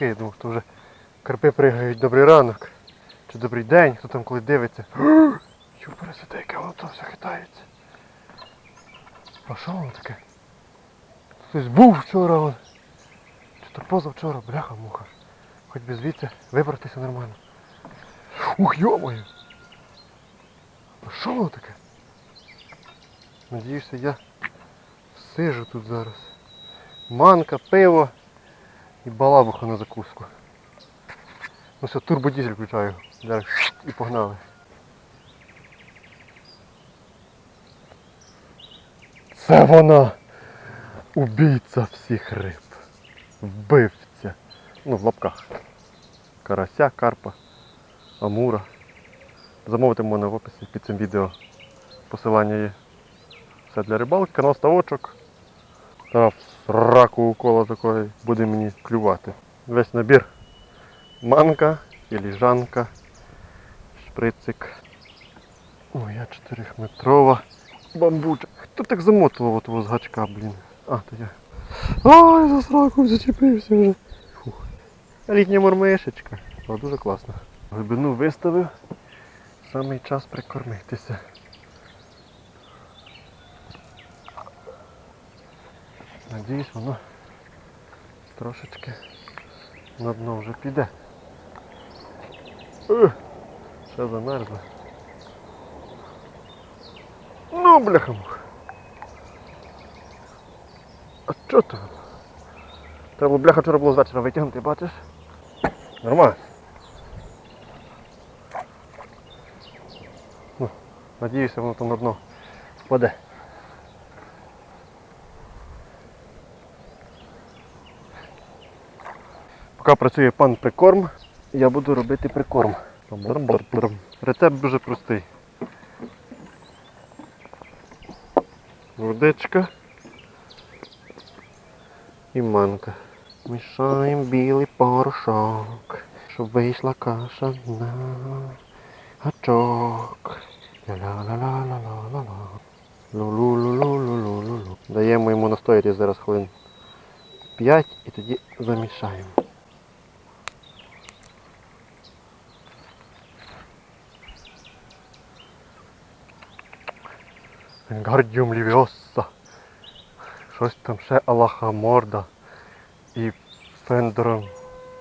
Ага, я думав, що вже карпи пригають добрий ранок. Чи добрий день, хто там коли дивиться. Чу пересвіте, яке воно то все хитається. А що воно таке? Хтось був вчора. вон. Чи то позавчора, бляха муха. Хоч би звідси вибратися нормально. Ух, йомою! А що воно таке? Надіюся, я сижу тут зараз. Манка, пиво і балабуха на закуску. Ну все, турбодізель включаю. І погнали. Це вона! Убійця всіх риб. Вбивця. Ну, в лапках. Карася, карпа, амура. Замовити мене в описі під цим відео. Посилання є. Все для рибалки, канал ставочок. Та раку укола такої буде мені клювати. Весь набір. Манка, філіжанка, шприцик. Ой, я 4-метрова бамбуча. Хто так замотував от того з гачка, блін? А, то я. Ай, за сраку зачепився вже. Фух. Літня мормишечка. Дуже класно. Глибину виставив. Самий час прикормитися. Надіюсь, воно трошечки на дно вже піде. Ех, Ще замерзло. Ну, бляха мух. А що там? Треба було бляха вчора було з витягнути, бачиш? Нормально. Ну, надіюся, воно там на дно впаде. Поки працює пан прикорм, я буду робити прикорм. Рецепт дуже простий. Водичка і манка. Мішаємо білий порошок, щоб вийшла каша на гачок. Даємо йому настояти зараз хвилин 5 і тоді замішаємо. Гардіум лівіоса. Щось там ще Аллаха Морда. І Фендро,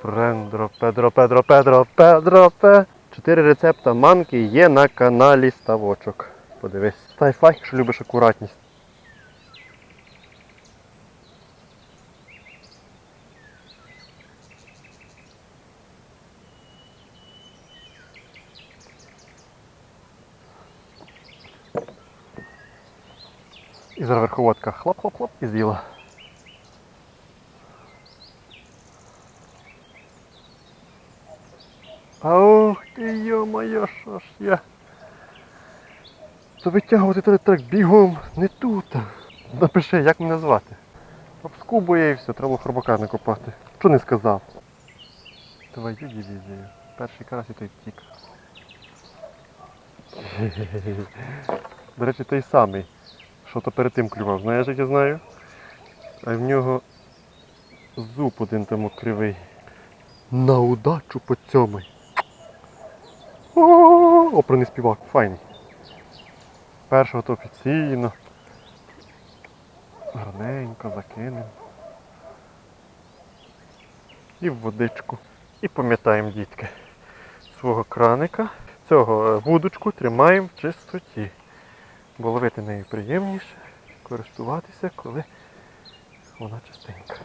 Прендро, Педро, Педро, Педро, Педро, Пе. Чотири рецепта манки є на каналі Ставочок. Подивись. Стай лайк, якщо любиш акуратність. І хлоп-хлоп-хлоп і з'їла. Ох ти йо-моє, що ж я. То витягувати треба так бігом, не тут. Напиши, як мене звати. Обскубує і все, треба хробака не копати. Що не сказав? Твою дивізію. Перший карась і той втік. До речі, той самий. Що то перед тим клював, знаєш, як я знаю? А в нього зуб один там кривий. На удачу по цьому. О, про співак, файний. Першого то офіційно. Гарненько закинемо. І в водичку. І пам'ятаємо, дітки, свого краника. Цього е, вудочку тримаємо в чистоті. Бо ловити нею приємніше, користуватися, коли вона чистенька.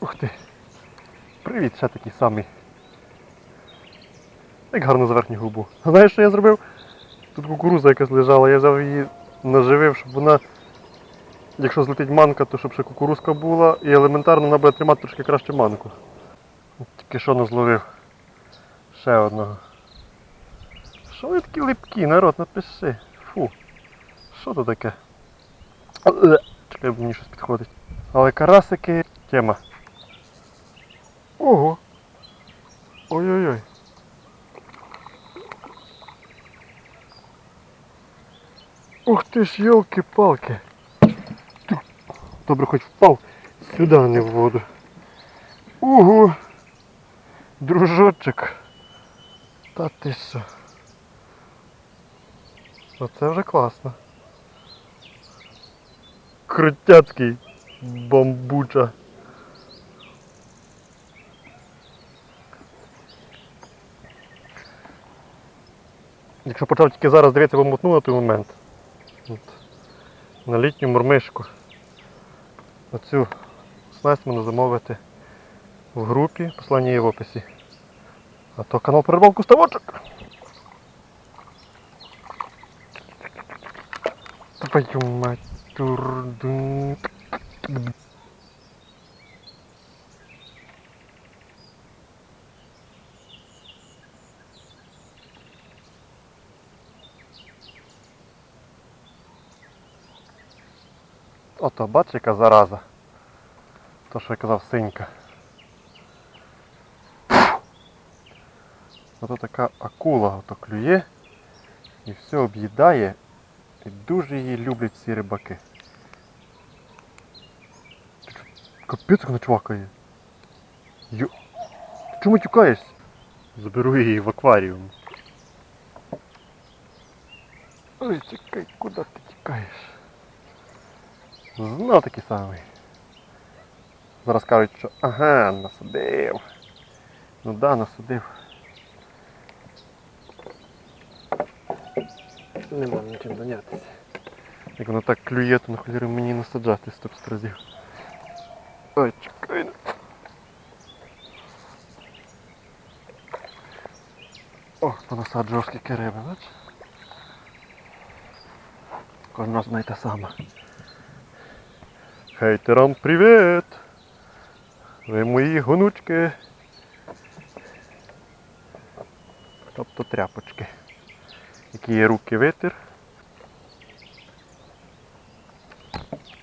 Ух ти! Привіт, ще такий самий. Як гарно за верхню губу. Знаєш, що я зробив? Тут кукуруза якась лежала, я взяв її наживив, щоб вона, якщо злетить манка, то щоб ще кукурузка була і елементарно вона буде тримати трошки краще манку. Тільки що не зловив. Ще одного. Що ви такі липкі, народ, напиши. Фу. Що то таке? Е, Чекай, мені щось підходить. Але карасики тема. Ого. Ой-ой-ой. Ух ти ж, йолки-палки. Добре, хоч впав Сюди не в воду. Угу. Дружочок. Та ти що? Оце вже класно. Крутяцький бамбуча. Якщо почав тільки зараз дивитися, бо мотнув на той момент. От. На літню мормишку. Оцю снасть можна замовити в групі, послання є в описі. А то канал про рибалку ставочок. Твою мать. Ото, бач, яка зараза. То, що я казав, синька. Ото така акула ото клює і все об'їдає. І дуже її люблять всі рибаки. Капець вона чвакає. Йо... Ти чому тікаєшся? Заберу її в акваріум. Ой, чекай, куди ти тікаєш? Знов такий самий. Зараз кажуть, що ага, насадив. Ну да, насадив. Нема нічим зайнятися. Як воно так клює, то нахуй мені насаджати стоп разів. Ой, чекай. Ох, понасаджував скільки риби, бач? Кожен раз та сама. Хейтерам привіт! Ви мої гонучки. Тобто тряпочки. Які є руки витер.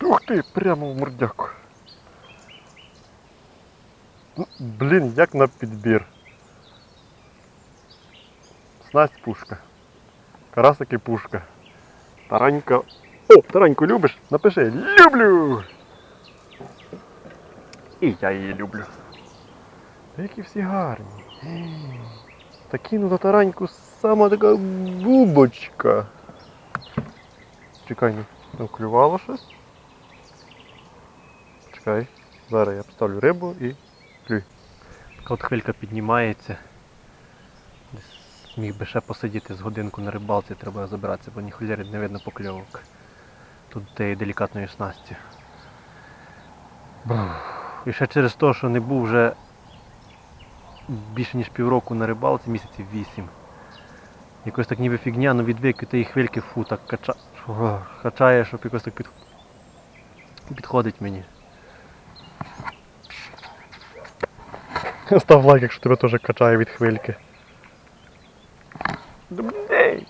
Ух ти, прямо в мордяку. Блін, як на підбір. Снасть пушка. Карасики пушка. Таранька. О, тараньку любиш? Напиши люблю! І я її люблю. Які всі гарні. Такі ну на тараньку сама така бубочка. Чекай, ну, ну щось. Чекай, зараз я поставлю рибу і клюй. Така от хвилька піднімається. Міг би ще посидіти з годинку на рибалці, треба забиратися, бо ні холєри не видно покльовок. Тут тієї делікатної снасті. І ще через те, що не був вже більше ніж півроку на рибалці, місяців вісім. Якось так ніби фігня, ну відвик від тієї хвильки фу, так кача... качає, щоб якось так під... підходить мені. Став лайк, якщо тебе теж качає від хвильки. Добрий день!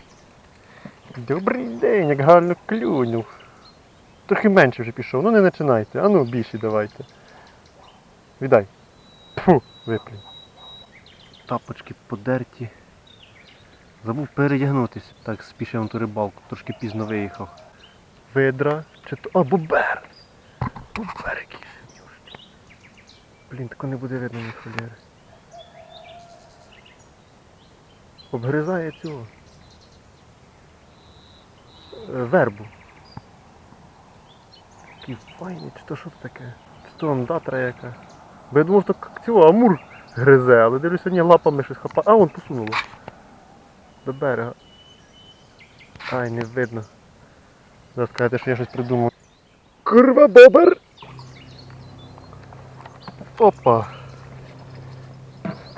Добрий день, як гарно клюнув. Трохи менше вже пішов, ну не починайте. А ну більше давайте. Віддай. Фу, виплюнь. Тапочки подерті. Забув передягнутися. Так спішив на ту рибалку, трошки пізно виїхав. Видра. Чи то. А, бубер! Бубер якийсь. Блін, тако не буде видно ні холєри. Обгризає цього. Е, Вербу. Такий файний, чи то що це таке? Чи то андатра яка? Бо я думав, що цього амур гризе, але дивлюся, ні, лапами щось хапає. А, вон посунуло. До берега. Ай, не видно. Зараз скажете, що я щось придумав. Курва бобер! Опа!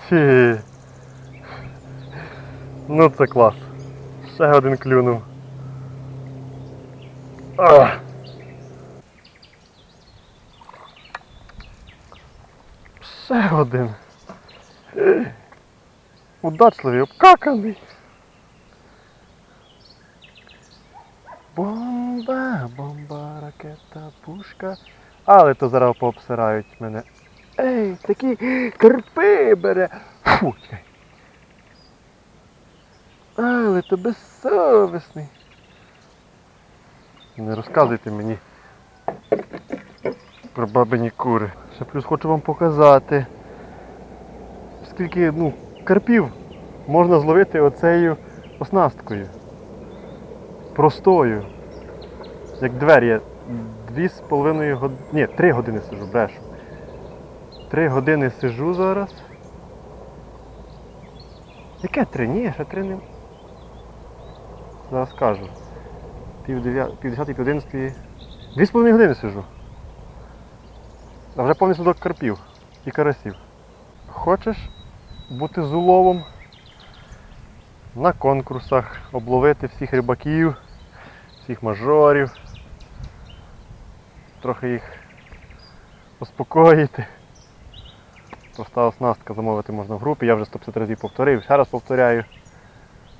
Ті. Ну це клас. Ще один клюнув. А! Ще один. Удачливий, обкаканий. Але то зараз пообсирають мене. Ей, такі карпи бере. Фу, чекай. Але то безсовісний. Не розказуйте мені. Прибабині кури. Ще плюс хочу вам показати, скільки ну, карпів можна зловити оцею оснасткою. Простою. Як двері. Дві з половиною години. Ні, три години сижу, брешу. Три години сижу зараз. Яке три? Ні, ще три не. Зараз кажу. Пів десятої, пів одинадцятої. Дві з половиною години сижу. А вже повністю до карпів і карасів. Хочеш бути з уловом на конкурсах, обловити всіх рибаків, всіх мажорів, трохи їх успокоїти. Проста оснастка замовити можна в групі, я вже 150 разів повторив, ще раз повторяю,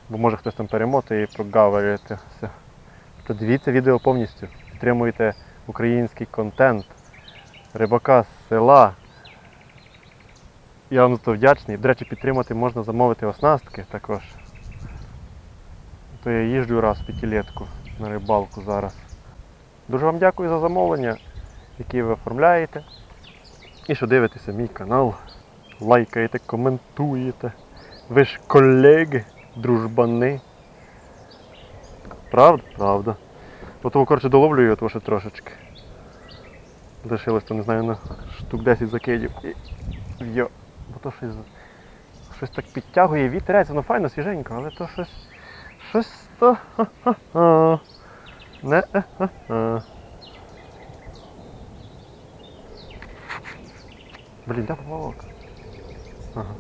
бо може хтось там перемотає і прогаварюєте все. То дивіться відео повністю, підтримуйте український контент рибака з села. Я вам за це вдячний. До речі, підтримати можна замовити оснастки також. То я їжджу раз в п'ятилетку на рибалку зараз. Дуже вам дякую за замовлення, які ви оформляєте. І що дивитеся мій канал, лайкаєте, коментуєте. Ви ж колеги, дружбани. Правда? Правда. Ото, коротше, доловлюю того ще трошечки. Лишилось то, не знаю, на штук 10 закидів. І... Йо. Бо то щось, щось так підтягує вітерець, воно файно, свіженько, але то щось. Щось то. Ха-ха-ха. Не. ха-ха. Блін, де поплавок? Ага.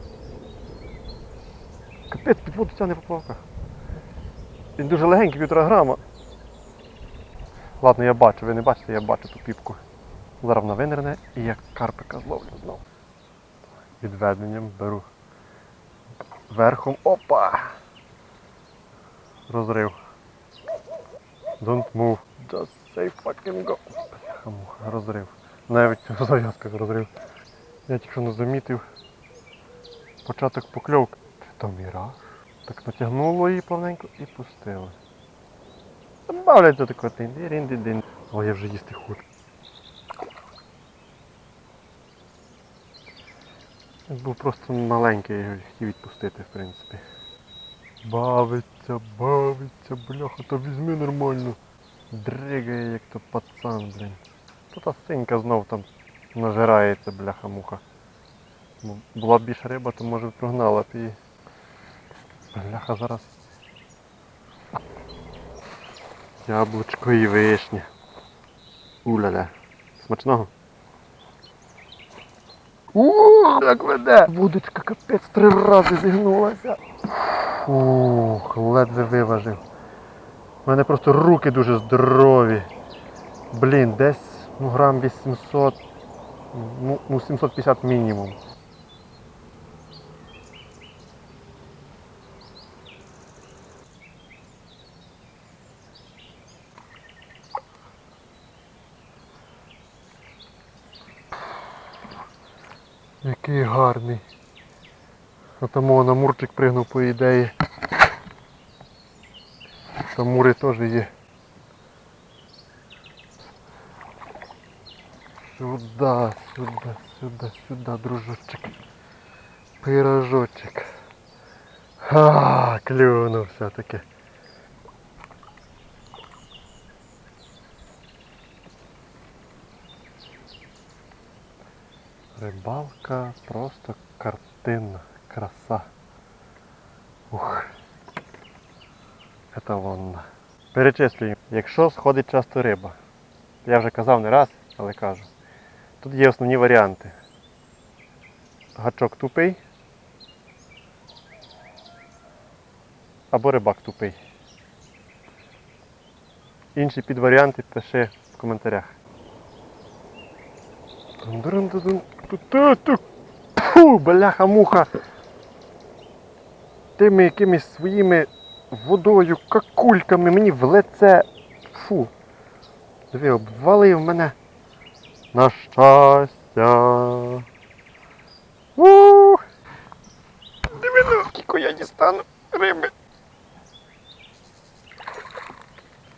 Капець, під воду тягне поплавка. Він дуже легенький, півтора грама. Ладно, я бачу, ви не бачите, я бачу ту піпку. Зараз вона винирне і як карпика зловлю знову. Відведенням беру верхом. Опа! Розрив. Don't move. Just say fucking go. Бляха-муха, Розрив. Навіть в зав'язках розрив. Я тільки що не замітив. Початок покльовки. То міраж? Так натягнуло її плавненько і пустило. Бавляться тако дин-дин-дин. О, я вже їсти хочу. Був просто маленький, я його хотів відпустити, в принципі. Бавиться, бавиться, бляха, то візьми нормально. Дригає, як то пацан, блін. То та синька знов там нажирається, бляха-муха. Ну, Була б більше риба, то може прогнала б її. Бляха зараз. Яблучко і вишня. Уляля. Смачного. Ууу, як веде! Вудочка капець три рази зігнулася. Ух, ледве виважив. У мене просто руки дуже здорові. Блін, десь ну, грам 800, ну, ну 750 мінімум. Який гарний. А тому на мурчик пригнув по ідеї. Там мури теж є. Сюда, сюда, сюда, сюда, дружочек. Пирожочек. Ха, клюнув все-таки. Рибалка просто картинна, краса. Ух. Еталонна. Перечислюємо. Якщо сходить часто риба, я вже казав не раз, але кажу. Тут є основні варіанти. Гачок тупий. Або рибак тупий. Інші підваріанти пиши в коментарях. Ту-ту-ту. Бляха-муха. Тими якимись своїми водою, какульками мені в лице. Фу. Диви, обвалив мене. На щастя. Ух. Диви, ну, скільки я дістану риби.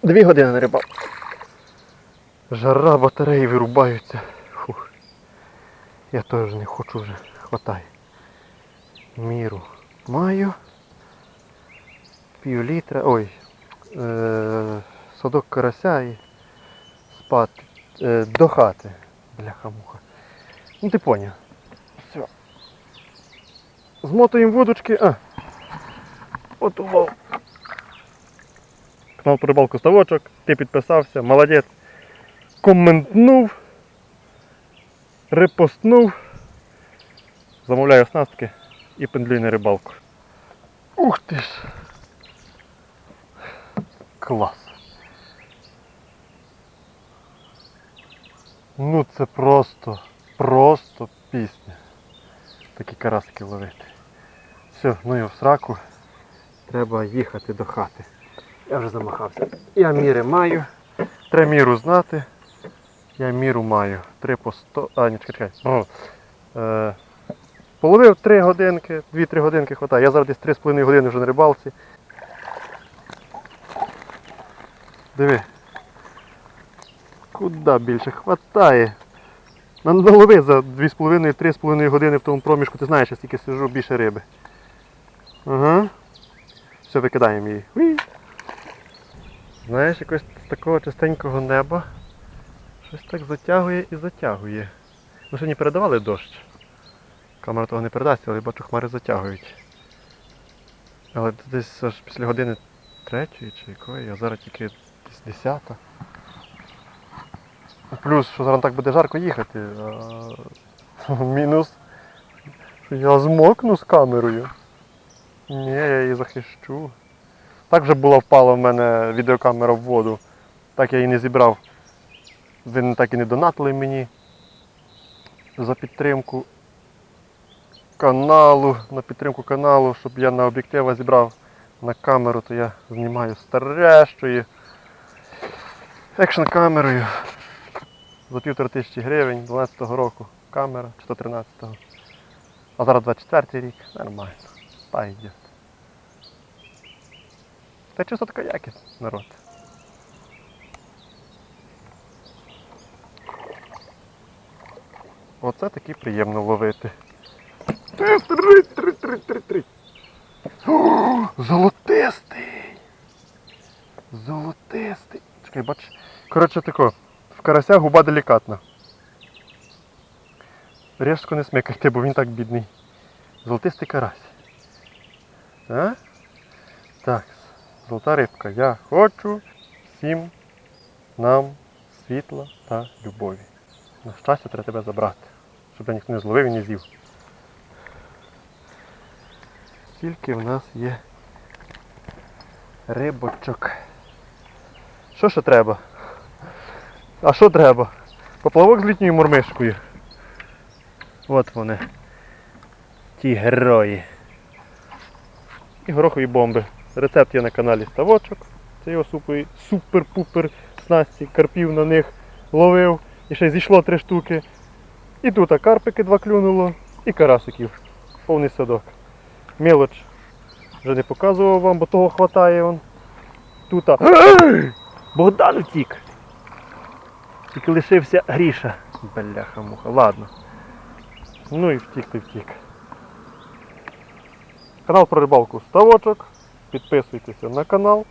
Дві години на рибалку. Жара батареї вирубаються. Я теж не хочу вже, хватає. Міру маю. Пів літра. Ой. Е, садок карася і спати. Е, до хати. Бляха-муха. Ну ти поняв. Все. Змотуємо вудочки. А. От улов. Канал по рибалку ставочок, ти підписався, молодець. Коментнув, репостнув. Замовляю оснастки і пендлюй на рибалку. Ух ти ж! Клас! Ну це просто, просто пісня. Такі карасики ловити. Все, ну і в сраку. Треба їхати до хати. Я вже замахався. Я міри маю. Треба міру знати. Я міру маю. Три по сто. А, ні, чекай. Е, половив 3 годинки, 2-3 годинки хватає. Я зараз десь 3,5 години вже на рибалці. Диви. Куда більше хватає? На налови за 2,5-3,5 години в тому проміжку, ти знаєш, я стільки сижу більше риби. Ага. Все, викидаємо її. Уі. Знаєш, якось з такого чистенького неба щось так затягує і затягує. Ну, сьогодні передавали дощ. Камера того не передасть, але я бачу, хмари затягують. Але десь аж після години третьої чи якої, а зараз тільки десята. Плюс, що зараз так буде жарко їхати. А... Мінус, що я змокну з камерою. Ні, я її захищу. Так вже була впала в мене відеокамера в воду. Так я її не зібрав. Ви так і не донатили мені за підтримку каналу, на підтримку каналу, щоб я на об'єктива зібрав на камеру, то я знімаю старещою екшн камерою за півтора тисячі гривень 12-го року камера, чи то 13-го. А зараз 24 рік, нормально. Пойдет. Та чисто така якість, народ. Оце таки приємно ловити. Золотистий! Золотистий. Чекай, бач. Коротше тако, в карася губа делікатна. Різко не смикайте, бо він так бідний. Золотистий карась. А? Так, золота рибка. Я хочу всім нам світла та любові. На щастя треба тебе забрати, щоб ніхто не зловив і не з'їв. Скільки в нас є рибочок. Що ще треба? А що треба? Поплавок з літньою мормишкою. От вони. Ті герої. І горохові бомби. Рецепт є на каналі Ставочок. Це його супер- супер-пупер снасті, карпів на них ловив. І ще зійшло три штуки. І тут а карпики два клюнуло, і карасиків. Повний садок. Мелоч вже не показував вам, бо того хватає он. Тут. а- Богдан втік. Тільки лишився Гріша. Бляха муха. Ладно. Ну і втік ти втік. Канал про рибалку Ставочок. Підписуйтеся на канал.